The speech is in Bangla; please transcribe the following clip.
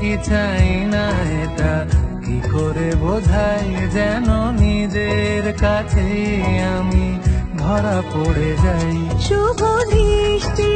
কি চাই না এটা? কি করে বোঝাই যেন নিজের কাছে আমি ধরা পড়ে যাই? শুভ দৃষ্টি।